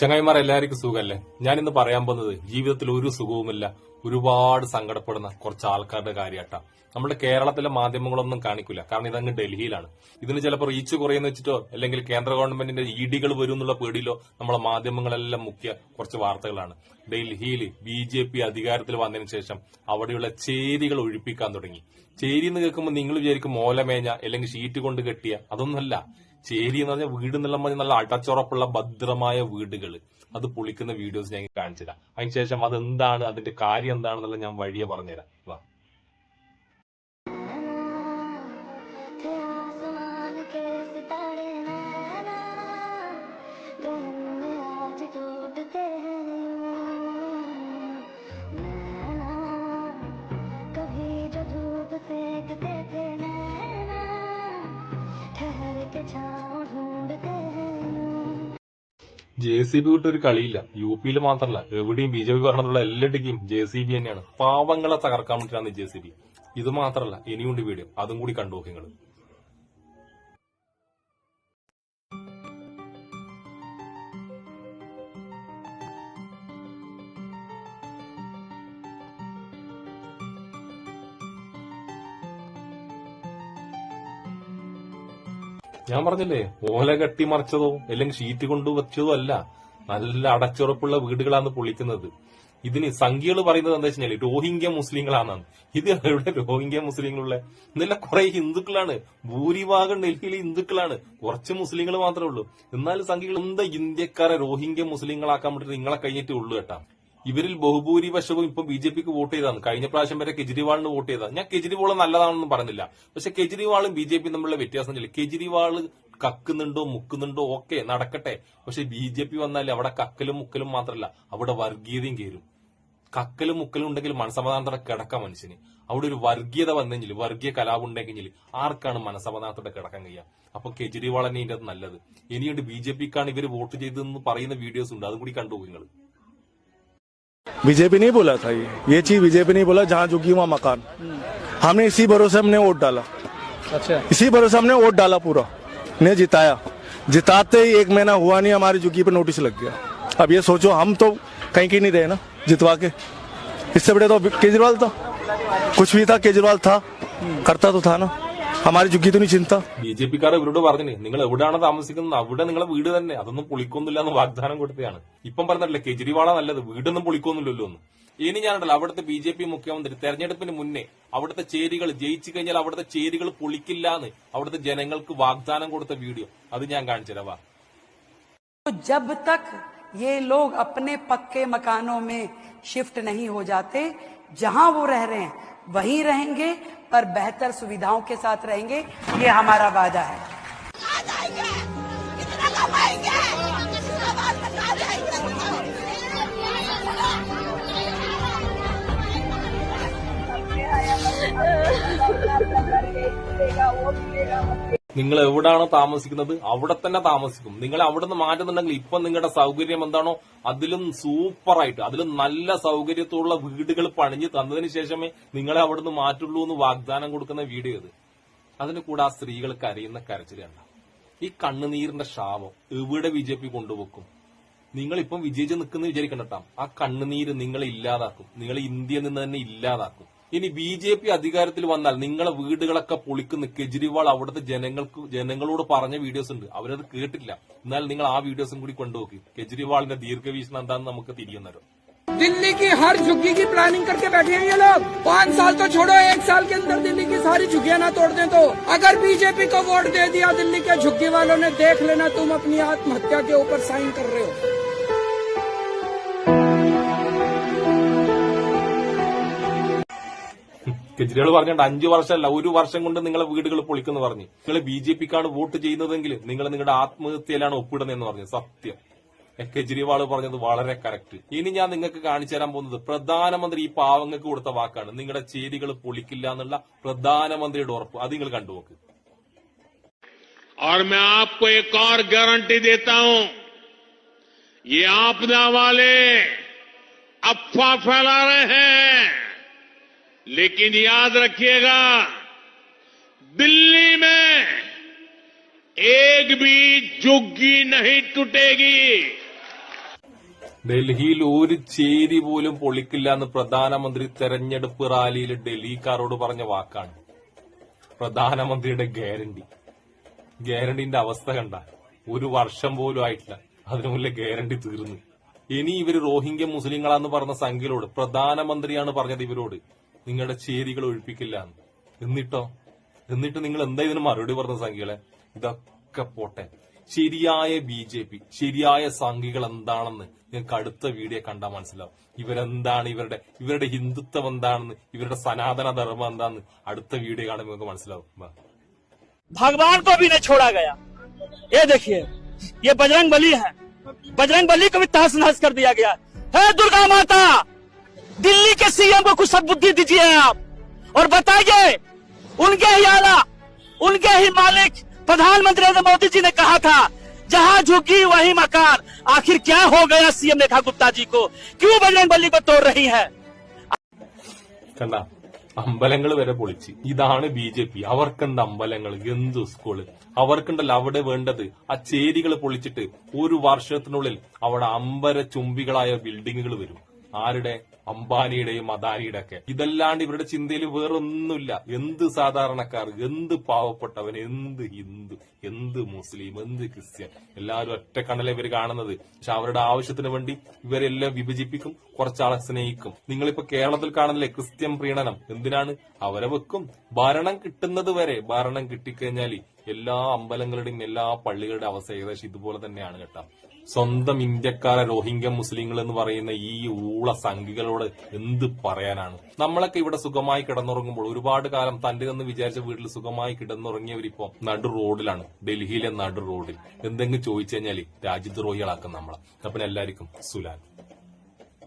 ചങ്ങായിമാർ എല്ലാവർക്കും സുഖമല്ലേ ഞാൻ ഇന്ന് പറയാൻ പോകുന്നത് ജീവിതത്തിൽ ഒരു സുഖവുമില്ല. ഒരുപാട് സങ്കടപ്പെടുന്ന കുറച്ച് ആൾക്കാരുടെ കാര്യട്ടാ. നമ്മുടെ കേരളത്തിലെ മാധ്യമങ്ങളൊന്നും കാണിക്കില്ല കാരണം ഇതങ്ങ് ഡൽഹിയിലാണ്. ഇതിന് ചിലപ്പോൾ റീച്ച് കുറയെന്ന് വെച്ചിട്ടോ അല്ലെങ്കിൽ കേന്ദ്ര ഗവൺമെന്റിന്റെ ഇ ഡികൾ വരും എന്നുള്ള പേടിയിലോ നമ്മളെ മാധ്യമങ്ങളെല്ലാം മുഖ്യ കുറച്ച് വാർത്തകളാണ്. ഡൽഹിയിൽ ബി ജെ പി അധികാരത്തിൽ വന്നതിന് ശേഷം അവിടെയുള്ള ചേരികൾ ഒഴിപ്പിക്കാൻ തുടങ്ങി. ചേരി എന്ന് കേൾക്കുമ്പോൾ നിങ്ങൾ വിചാരിക്കും മോലമേഞ്ഞ അല്ലെങ്കിൽ ഷീറ്റ് കൊണ്ട് കെട്ടിയ അതൊന്നുമല്ല. ചേരി എന്ന് പറഞ്ഞാൽ വീട് എന്നുള്ള പറഞ്ഞാൽ നല്ല അടച്ചുറപ്പുള്ള ഭദ്രമായ വീടുകൾ. അത് പൊളിക്കുന്ന വീഡിയോസ് ഞാൻ കാണിച്ചു തരാം അതിനുശേഷം അതെന്താണ് അതിന്റെ കാര്യം എന്താണെന്നുള്ള ഞാൻ വഴിയെ പറഞ്ഞുതരാം. ജെ സി ബി വിട്ട് ഒരു കളിയില്ല. യു പിയിൽ മാത്രമല്ല എവിടെയും ബി ജെ പി ഭരണത്തിലുള്ള എല്ലാ ടീമും ജെ സി ബി തന്നെയാണ്. പാവങ്ങളെ തകർക്കാൻ വേണ്ടിയിട്ടാണ് ജെ സി ബി. ഇത് മാത്രമല്ല ഇനിയുണ്ട് വീഡിയോ. അതും കൂടി കണ്ടു ഞാൻ പറഞ്ഞില്ലേ ഓല കെട്ടി മറിച്ചതോ അല്ലെങ്കിൽ ഷീറ്റ് കൊണ്ട് വെച്ചതോ അല്ല. നല്ല അടച്ചുറപ്പുള്ള വീടുകളാണ് പൊളിക്കുന്നത്. ഇതിന് സംഖ്യകൾ പറയുന്നത് എന്താ വെച്ചാൽ രോഹിംഗ്യ മുസ്ലിങ്ങളാണെന്ന് ഇത് എവിടെ രോഹിംഗ്യ മുസ്ലിങ്ങളുള്ള? ഇന്നല്ല കുറെ ഹിന്ദുക്കളാണ്. ഭൂരിഭാഗം ഡൽഹിയിൽ ഹിന്ദുക്കളാണ്. കുറച്ച് മുസ്ലിങ്ങൾ മാത്രമേ ഉള്ളൂ. എന്നാലും സംഖ്യകൾ എന്താ ഇന്ത്യക്കാരെ രോഹിംഗ്യ മുസ്ലിങ്ങളാക്കാൻ വേണ്ടിട്ട് നിങ്ങളെ കഴിഞ്ഞിട്ടേ ഉള്ളൂ കേട്ടാ. ഇവരിൽ ബഹുഭൂരിപക്ഷവും ഇപ്പൊ ബി ജെ പിക്ക് വോട്ട് ചെയ്താണ് കഴിഞ്ഞ പ്രാവശ്യം വരെ കെജ്രിവാളിന് വോട്ട് ചെയ്താണ് ഞാൻ കെജ്രിവാൾ നല്ലതാണെന്ന് പറഞ്ഞില്ല പക്ഷെ കെജ്രിവാളും ബി ജെ പി തമ്മിലുള്ള വ്യത്യാസം ഇല്ല കെജ്രിവാൾ കക്കുന്നുണ്ടോ മുക്കുന്നുണ്ടോ ഒക്കെ നടക്കട്ടെ. പക്ഷെ ബി ജെ പി വന്നാൽ അവിടെ കക്കലും മുക്കലും മാത്രമല്ല അവിടെ വർഗീയതയും കയറും. കക്കലും മുക്കലും ഉണ്ടെങ്കിൽ മനസമാധാനത്തോടെ കിടക്കാം മനുഷ്യന്. അവിടെ ഒരു വർഗീയത വന്നെങ്കിൽ വർഗീയ കലാപം ഉണ്ടെങ്കിൽ ആർക്കാണ് മനസമാധാനത്തോടെ കിടക്കാൻ കഴിയുക? അപ്പൊ കെജ്രിവാൾ തന്നെ ഇതിന്റെ നല്ലത്. ഇനിയുണ്ട് ബി ജെ പിക്കാണ് ഇവർ വോട്ട് ചെയ്തതെന്ന് പറയുന്ന വീഡിയോസ് ഉണ്ട്. അതുകൂടി കണ്ടുപോയി നിങ്ങൾ बीजेपी नहीं बोला था ये। ये चीज़ बीजेपी नहीं बोला जहाँ झुकी वहाँ मकान। हमने इसी भरोसे हमने वोट डाला। अच्छा। इसी भरोसे हमने वोट डाला पूरा। ने जिताया। जिताते ही एक महीना हुआ नहीं हमारी झुकी पर नोटिस लग गया। अब ये सोचो हम तो कहीं की नहीं रहे ना जितवा के। इससे बड़े तो केजरीवाल था। कुछ भी था केजरीवाल था। करता तो था ना। हमारी झुकी तो नहीं चिंता ബി ജെ പിക്കാർ ഇവരോട് പറഞ്ഞില്ലേ നിങ്ങൾ എവിടെയാണ് താമസിക്കുന്നത് അവിടെ നിങ്ങളെ വീട് തന്നെ അതൊന്നും പൊളിക്കൊന്നുമില്ല എന്ന് വാഗ്ദാനം കൊടുത്തതാണ് ഇപ്പം പറഞ്ഞില്ലേ കെജ്രിവാളാ നല്ലത് വീടൊന്നും പൊളിക്കൊന്നുമില്ലല്ലോ എന്ന് ഇനി ഞാനുണ്ടല്ലോ അവിടുത്തെ ബി ജെ പി മുഖ്യമന്ത്രി തെരഞ്ഞെടുപ്പിന് മുന്നേ അവിടുത്തെ ചേരികൾ ജയിച്ചു കഴിഞ്ഞാൽ അവിടുത്തെ ചേരികൾ പൊളിക്കില്ല എന്ന് അവിടുത്തെ ജനങ്ങൾക്ക് വാഗ്ദാനം കൊടുത്ത വീഡിയോ അത് ഞാൻ കാണിച്ചു തരാം വാ तो जब तक ये लोग अपने पक्के मकानों में शिफ्ट नहीं हो जाते जहां वो रह रहे हैं वहीं रहेंगे पर बेहतर सुविधाओं के साथ रहेंगे। ये हमारा वादा है। वो जाएँगे നിങ്ങൾ എവിടെയാണോ താമസിക്കുന്നത് അവിടെ തന്നെ താമസിക്കും. നിങ്ങൾ അവിടെ നിന്ന് മാറ്റുന്നുണ്ടെങ്കിൽ ഇപ്പൊ നിങ്ങളുടെ സൗകര്യം എന്താണോ അതിലും സൂപ്പറായിട്ട് അതിലും നല്ല സൗകര്യത്തോടുള്ള വീടുകൾ പണിഞ്ഞ് തന്നതിന് ശേഷമേ നിങ്ങളെ അവിടെ നിന്ന് മാറ്റുള്ളൂ എന്ന് വാഗ്ദാനം കൊടുക്കുന്ന വീഡിയോ ഇത് അതിന് കൂടെ ആ സ്ത്രീകൾ കരയുന്ന കരച്ചിൽ കണ്ട. ഈ കണ്ണുനീരിന്റെ ശാപം എവിടെ ബി ജെ പി കൊണ്ടുവെക്കും? നിങ്ങളിപ്പം വിജയിച്ച് നിൽക്കുന്ന വിചാരിക്കണ്ടട്ടാം ആ കണ്ണുനീര് നിങ്ങളെ ഇല്ലാതാക്കും. നിങ്ങൾ ഇന്ത്യയിൽ നിന്ന് തന്നെ ഇല്ലാതാക്കും. ഇനി ബി ജെ പി അധികാരത്തിൽ വന്നാൽ നിങ്ങളെ വീടുകളൊക്കെ പൊളിക്കുന്ന കെജ്രിവാൾ അവിടുത്തെ ജനങ്ങൾക്ക് ജനങ്ങളോട് പറഞ്ഞ വീഡിയോസ് ഉണ്ട് അവരത് കേട്ടില്ല എന്നാൽ നിങ്ങൾ ആ വീഡിയോസും കൂടി കൊണ്ടുപോക്കി കെജ്രിവാളിന്റെ ദീർഘവീക്ഷണം എന്താണെന്ന് നമുക്ക് തിരിയുന്നല്ലോ दिल्ली की हर झुग्गी की प्लानिंग करके बैठे हैं ये लोग पाँच साल तो छोड़ो एक साल के अंदर दिल्ली की सारी झुग्गियां ना तोड़ दें तो अगर बीजेपी को वोट दे दिया दिल्ली के झुग्गी वालों ने देख लेना तुम अपनी आत्महत्या के ऊपर साइन कर रहे हो കെജ്രിവാൾ പറഞ്ഞിട്ട് അഞ്ചു വർഷമല്ല ഒരു വർഷം കൊണ്ട് നിങ്ങളെ വീടുകൾ പൊളിക്കുന്നു പറഞ്ഞു നിങ്ങൾ ബി ജെ പിക്കാണ് വോട്ട് ചെയ്യുന്നതെങ്കിൽ നിങ്ങൾ നിങ്ങളുടെ ആത്മഹത്യയിലാണ് ഒപ്പിടുന്നതെന്ന് പറഞ്ഞു സത്യം എ, കെജ്രിവാൾ പറഞ്ഞത് വളരെ കറക്റ്റ് ഇനി ഞാൻ നിങ്ങൾക്ക് കാണിച്ചു തരാൻ പോകുന്നത് പ്രധാനമന്ത്രി ഈ പാവങ്ങൾക്ക് കൊടുത്ത വാക്കാണ് നിങ്ങളുടെ ചേരികൾ പൊളിക്കില്ല എന്നുള്ള പ്രധാനമന്ത്രിയുടെ ഉറപ്പ് അത് നിങ്ങൾ കണ്ടുനോക്ക് और मैं आपको एक और गारंटी देता हूं ये आपदा वाले अफवाह फैला रहे हैं लेकिन याद रखिएगा दिल्ली में एक भी झुग्गी नहीं टूटेगी ഡൽഹിയിൽ ഒരു ചേരി പോലും പൊളിക്കില്ല എന്ന് പ്രധാനമന്ത്രി തെരഞ്ഞെടുപ്പ് റാലിയിൽ ഡൽഹിക്കാരോട് പറഞ്ഞ വാക്കാണ് പ്രധാനമന്ത്രിയുടെ ഗ്യാരണ്ടി ഗ്യാരണ്ടിന്റെ അവസ്ഥ കണ്ട ഒരു വർഷം പോലും ആയിട്ടില്ല അതിനു മുന്നേ ഗ്യാരണ്ടി തീർന്നു ഇനി ഇവര് റോഹിംഗ്യ മുസ്ലിങ്ങളാന്ന് പറഞ്ഞ സംഖ്യയിലോട് പ്രധാനമന്ത്രിയാണ് പറഞ്ഞത് ഇവരോട് നിങ്ങളുടെ ചേരികൾ ഒഴിപ്പിക്കില്ല എന്ന് എന്നിട്ടോ എന്നിട്ട് നിങ്ങൾ എന്താ ഇതിന് മറുപടി പറഞ്ഞ സംഖ്യകളെ ഇതൊക്കെ പോട്ടെ ശരിയായ ബി ജെ പി ശരിയായ സംഖ്യകൾ എന്താണെന്ന് നിങ്ങൾക്ക് അടുത്ത വീഡിയോ കണ്ടാൽ മനസ്സിലാവും ഇവരെന്താണ് ഇവരുടെ ഇവരുടെ ഹിന്ദുത്വം എന്താണെന്ന് ഇവരുടെ സനാതന ധർമ്മം എന്താണെന്ന് അടുത്ത വീഡിയോ കാണുമ്പോൾ നിങ്ങൾക്ക് മനസ്സിലാവും വാ. भगवान को भी नहीं छोड़ा गया ये देखिए ये बजरंग बली है बजरंग बली को भी तहस नहस कर दिया गया है दुर्गा माता दिल्ली के सीएम को कुछ सद्बुद्धि दीजिए आप और बताइए उनके ही आला उनके ही मालिक प्रधानमंत्री नरेंद्र मोदी जी ने कहा था जहां झुकी वही मकान आखिर क्या हो गया सीएम रेखा गुप्ता जी को क्यों बजरंग बली को तोड़ रही है കണ്ട അമ്പലങ്ങൾ വരെ പൊളിച്ച് ഇതാണ് ബി ജെ പി അവർക്കെന്ത് അമ്പലങ്ങൾ എന്ത് സ്കൂള് അവർക്കുണ്ടല്ലോ അവിടെ വേണ്ടത് ആ ചേരികൾ പൊളിച്ചിട്ട് ഒരു വർഷത്തിനുള്ളിൽ അവിടെ അമ്പര ചുംബികളായ ബിൽഡിങ്ങുകൾ വരും ആരുടെ? അംബാനിയുടെയും അദാനിയുടെ ഒക്കെ. ഇതല്ലാണ്ട് ഇവരുടെ ചിന്തയിൽ വേറൊന്നുമില്ല. എന്ത് സാധാരണക്കാർ എന്ത് പാവപ്പെട്ടവൻ എന്ത് ഹിന്ദു എന്ത് മുസ്ലിം എന്ത് ക്രിസ്ത്യൻ എല്ലാവരും ഒറ്റ കണ്ണലെ ഇവർ കാണുന്നത്. പക്ഷെ അവരുടെ ആവശ്യത്തിന് വേണ്ടി ഇവരെല്ലാം വിഭജിപ്പിക്കും കുറച്ചാളെ സ്നേഹിക്കും. നിങ്ങളിപ്പോ കേരളത്തിൽ കാണുന്നില്ലേ ക്രിസ്ത്യൻ പ്രീണനം? എന്തിനാണ്? അവരെ വെക്കും. ഭരണം കിട്ടുന്നത് വരെ ഭരണം കിട്ടിക്കഴിഞ്ഞാൽ എല്ലാ അമ്പലങ്ങളുടെയും എല്ലാ പള്ളികളുടെ അവസ്ഥ ഏകദേശം ഇതുപോലെ തന്നെയാണ് കേട്ടോ. സ്വന്തം ഇന്ത്യക്കാരെ റോഹിംഗ്യ മുസ്ലിങ്ങൾ എന്ന് പറയുന്ന ഈ ഊള സംഘികളോട് എന്ത് പറയാനാണ്? നമ്മളൊക്കെ ഇവിടെ സുഖമായി കിടന്നുറങ്ങുമ്പോൾ ഒരുപാട് കാലം തന്റെ എന്ന് വിചാരിച്ച വീട്ടിൽ സുഖമായി കിടന്നുറങ്ങിയവരിപ്പോ നടു റോഡിലാണ്. ഡൽഹിയിലെ നടു റോഡിൽ. എന്തെങ്കിലും ചോദിച്ചു കഴിഞ്ഞാൽ രാജ്യദ്രോഹികളാക്കും നമ്മളെ. അപ്പം എല്ലാവർക്കും സുലാൻ.